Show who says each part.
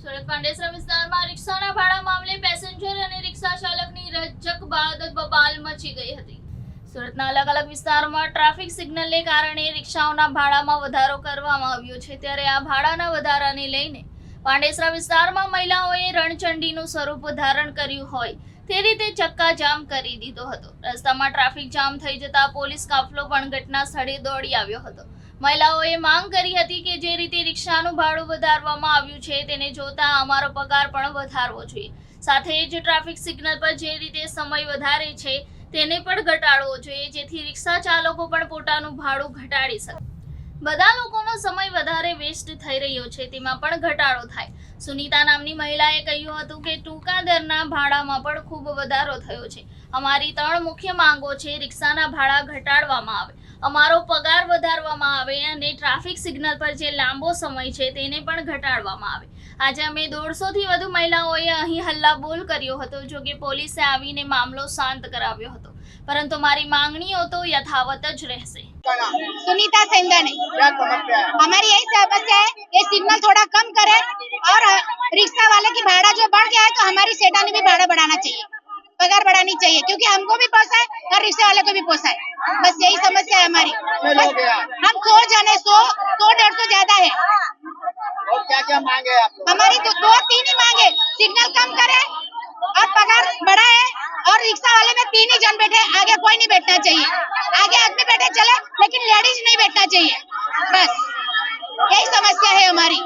Speaker 1: સુરત પાંડેસરા વિસ્તારમાં રિક્ષાના ભાડા મામલે પેસેન્જર અને રિક્ષા ચાલકની રજક બાદ બબાલ મચી ગઈ હતી. સુરતના અલગ અલગ વિસ્તારમાં ટ્રાફિક સિગ્નલને કારણે રિક્ષાઓના ભાડામાં વધારો કરવામાં આવ્યો છે ત્યારે આ ભાડાના વધારાને લઈને પાંડેસરા વિસ્તારમાં મહિલાઓએ રણચંડીનું સ્વરૂપ ધારણ કર્યું હોય તે રીતે ચક્કાજામ કરી દીધો હતો. રસ્તામાં ટ્રાફિક જામ થઈ જતા પોલીસ કાફલો પણ ઘટના સ્થળે દોડી આવ્યો હતો. મહિલાઓએ માંગ કરી હતી કે જે રીતે રિક્ષાનું ભાડું વધારવામાં આવ્યું છે તેને જોતા અમારો પગાર પણ વધારવો જોઈએ. સાથે જ ટ્રાફિક સિગ્નલ પર જે રીતે સમય વધારે છે તેને પણ ઘટાડવો જોઈએ, જેથી રિક્ષા ચાલકો પણ પોતાનું ભાડું ઘટાડી શકે. બધા લોકોનો સમય વધારે વેસ્ટ થઈ રહ્યો છે, તેમાં પણ ઘટાડો થાય. સુનીતા નામની મહિલાએ કહ્યું હતું કે ટૂંકા દરના ભાડામાં પણ ખૂબ વધારો થયો છે. અમારી ત્રણ મુખ્ય માંગો છે રિક્ષાના ભાડા ઘટાડવામાં આવે. અમારો પગાર વધારવામાં આવે અને ટ્રાફિક સિગ્નલ પર જે લાંબો સમય છે તેને પણ ઘટાડવામાં આવે આજે અમે દોઢસો થી વધુ મહિલાઓએ અહીં હલ્લાબોલ કર્યો હતો જો કે પોલીસે આવીને મામલો શાંત કરાવ્યો હતો પરંતુ મારી માંગણીઓ તો યથાવત જ રહેશે
Speaker 2: सुनीता सेंदन है
Speaker 3: क्या समस्या है
Speaker 2: हमारी यही समस्या है ये सिग्नल थोड़ा कम करे और रिक्शा वाले की भाड़ा जो बढ़ गया है तो हमारी सेठानी भी भाड़ा बढ़ाना चाहिए पगार बढ़ानी चाहिए क्योंकि हमको भी पोसाए और रिक्शा वाले को भी पोसाए बस यही समस्या है हमारी। बस
Speaker 3: हैं?
Speaker 2: हम सौ जने सौ सौ डेढ़ सौ ज़्यादा है।
Speaker 3: और क्या क्या मांगे आप
Speaker 2: हमारी तो दो तीन ही मांगे। सिग्नल कम करे और पगार बढ़ाए और रिक्शा वाले में तीन ही जन बैठे। आगे कोई नहीं बैठना चाहिए। आगे आदमी बैठे चले लेकिन लेडीज़ नहीं बैठना चाहिए। बस यही समस्या है हमारी।